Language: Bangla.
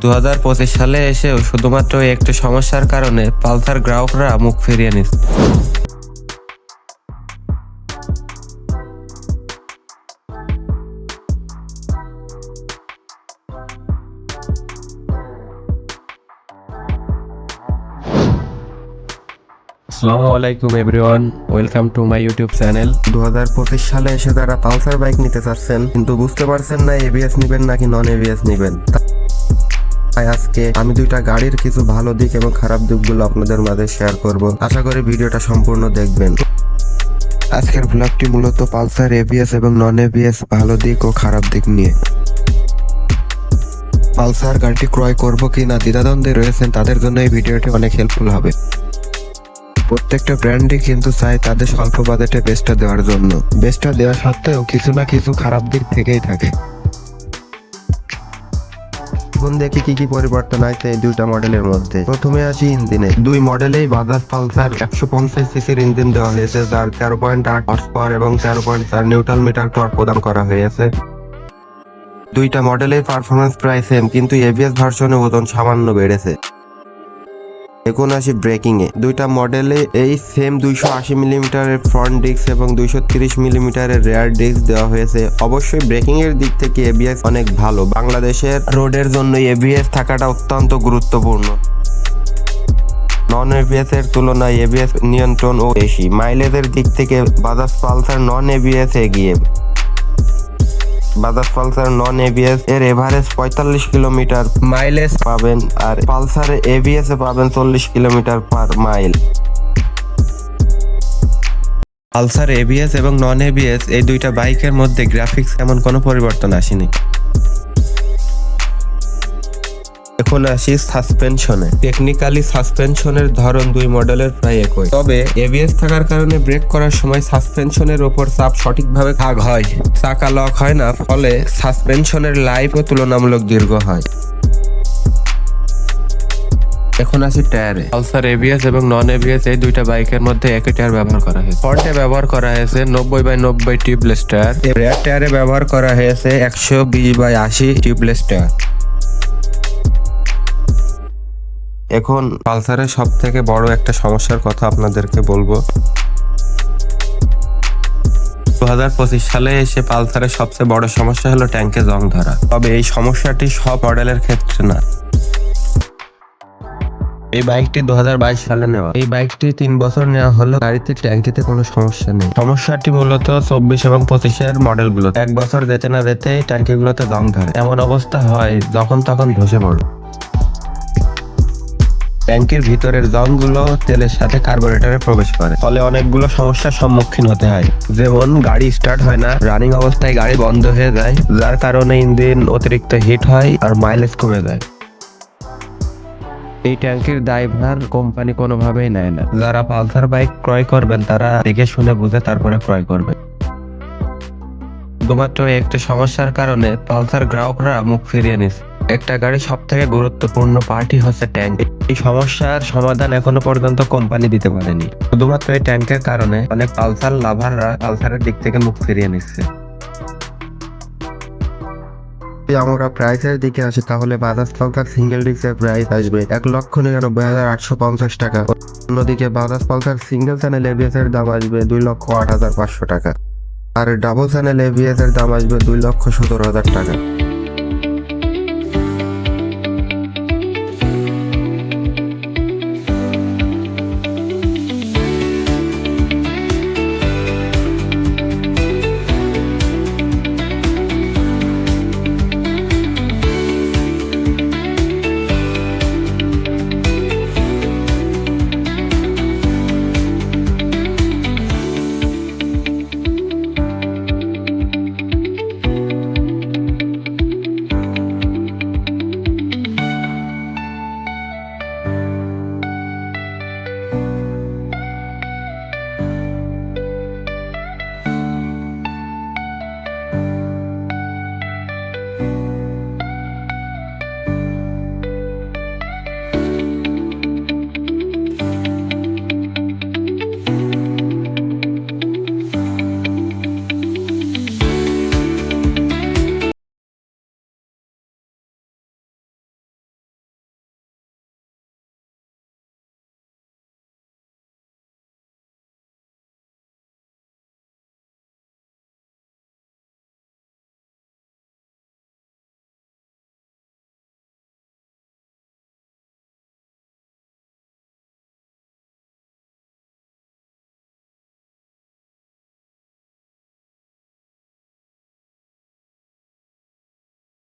দু হাজার পঁচিশ সালে এসেও শুধুমাত্র একটি সমস্যার কারণে পালসার গ্রাহকরা মুখ ফিরিয়ে নিচ্ছে আসসালামু আলাইকুম everyone welcome to my YouTube channel দু হাজার পঁচিশ সালে এসে তারা পালসার বাইক নিতে চাচ্ছেন কিন্তু বুঝতে পারছেন না এবিএস নিবেন নাকি নন এবিএস নিবেন। তাই আজকে আমি দুইটা গাড়ির কিছু ভালো দিক এবং খারাপ দিকগুলো আপনাদের মাঝে শেয়ার করব। আশা করি ভিডিওটা সম্পূর্ণ দেখবেন। আজকের ব্লগটি মূলত পালসার এবিএস এবং নন এবিএস ভালো দিক ও খারাপ দিক নিয়ে। পালসার গাড়িটি ক্রয় করব কি না দ্বিধাদ্বন্দ্বে রয়েছেন, তাদের জন্য এই ভিডিওটি অনেক হেল্পফুল হবে। প্রত্যেকটা ব্র্যান্ডই কিন্তু চায় তাদের স্বল্প বাজেটে বেস্টটা দেওয়ার জন্য। বেস্টটা দেওয়া সত্ত্বেও কিছু না কিছু খারাপ দিক থেকেই থাকে। এখন দেখি কি কি পরিবর্তন আছে এই দুইটা মডেলের মধ্যে। প্রথমে আসি ইঞ্জিনে দুই মডেলেই বাজাজ পালসার একশো পঞ্চাশ সিসির ইঞ্জিন দেওয়া হয়েছে, যার তেরো পয়েন্ট আট হর্স পাওয়ার এবং তেরো পয়েন্ট চার নিউট্রাল মিটার টর্ক প্রদান করা হয়েছে। দুইটা মডেলের পারফরমেন্স প্রায় সেম কিন্তু এভিএস ভার্সনে ওজন সামান্য বেড়েছে। এখন আসি ব্রেকিং এ। দুইটা মডেলে এই সেম দুইশো আশি মিলিমিটারের ফ্রন্ট ডিস্ক এবং দুইশো তিরিশ মিলিমিটারের রেয়ার ডিস্ক দেওয়া হয়েছে। অবশ্যই ব্রেকিং এর দিক থেকে এবিএস অনেক ভালো। বাংলাদেশের রোডের জন্য এবিএস থাকাটা অত্যন্ত গুরুত্বপূর্ণ। নন এবিএস এর তুলনায় এবিএস নিয়ন্ত্রণ ও বেশি। মাইলেজের দিক থেকে বাজাজ পালসার নন এবিএস এগিয়ে। বাজাজ পালসার নন এবিএস এর এভারেজ পঁয়তাল্লিশ কিলোমিটার মাইলেজ পাবেন আর পালসার এবিএস এ পাবেন চল্লিশ kilometre per mile Pulsar ABS এবং নন এবিএস এই দুইটা বাইকের মধ্যে গ্রাফিক্স এমন কোনো পরিবর্তন আসেনি। এখন আসি সাসপেনশনে টেকনিক্যালি সাসপেনশনের ধরন দুই মডেলের প্রায় একই। তবে এবিএস থাকার কারণে ব্রেক করার সময় সাসপেনশনের ওপর চাপ সঠিকভাবে ভাগ হয়। চাকা লক হয় না, ফলে সাসপেনশনের লাইফও তুলনামূলক দীর্ঘ হয়। এখন আসি টায়ারে পালসার এবিএস এবং নন এবিএস এই দুইটা বাইকের মধ্যে একই টায়ার ব্যবহার করা হয়েছে। ফ্রন্টে ব্যবহার করা হয়েছে নব্বই বাই নব্বই টিউবলেস টায়ার রেয়ার টায়ারে ব্যবহার করা হয়েছে একশো বিশ বাই আশি টিউবলেস টায়ার এখন পালসারের সব থেকে বড় একটা সমস্যার কথা আপনাদেরকে বলব। দু হাজার পঁচিশ সালে এসে পালসারের সবচেয়ে বড় সমস্যা হলো ট্যাঙ্কে জং ধরা। তবে এই সমস্যাটি সব মডেলের ক্ষেত্রে না। এই বাইকটি দু হাজার বাইশ সালে নেওয়া। এই বাইকটি তিন বছর নেওয়া হলো গাড়িতে ট্যাঙ্কিতে কোনো সমস্যা নেই। সমস্যাটি মূলত চব্বিশ এবং পঁচিশের মডেলগুলো এক বছর যেতে না যেতে ট্যাঙ্কিগুলোতে জং ধরে। এমন অবস্থা হয় যখন তখন ধসে পড়ে। ট্যাঙ্কের ভিতরের জংগুলো তেলের সাথে কার্বোরেটরে প্রবেশ করে। ফলে অনেকগুলো সমস্যার সম্মুখীন হতে হয়। যেমন গাড়ি স্টার্ট হয় না রানিং অবস্থায় গাড়ি বন্ধ হয়ে যায়, যার কারণে ইঞ্জিন অতিরিক্ত হিট হয় আর মাইলেজ কমে যায়। এই ট্যাঙ্কির দায়ভার কোম্পানি কোনোভাবেই নেয় না। যারা পালসার বাইক ক্রয় করবেন, তারা দেখে শুনে বুঝে তারপরে ক্রয় করবেন শুধুমাত্র একটি সমস্যার কারণে পালসার গ্রাহকরা মুখ ফিরিয়ে নিচ্ছে একটা গাড়ি সব থেকে গুরুত্বপূর্ণ পার্টি হচ্ছে ট্যাঙ্ক এই সমস্যার সমাধান এখনও পর্যন্ত কোম্পানি দিতে পারেনি। শুধুমাত্র এই ট্যাঙ্কের কারণে অনেক পালসার লাভাররা পালসারের দিক থেকে মুখ ফিরিয়ে নিচ্ছে। যদি আমরা প্রাইসের দিকে আসি, তাহলে বাজাজ পালসার সিঙ্গেল ডিস্কের প্রাইস আসবে এক লক্ষ নিরানব্বই হাজার আটশো পঞ্চাশ টাকা। অন্যদিকে Bajaj Pulsar single channel ABS এর দাম আসবে দুই লক্ষ আট হাজার পাঁচশো টাকা। আর ডাবল চ্যানেল এবিএস এর দাম আসবে দুই লক্ষ সতেরো হাজার টাকা।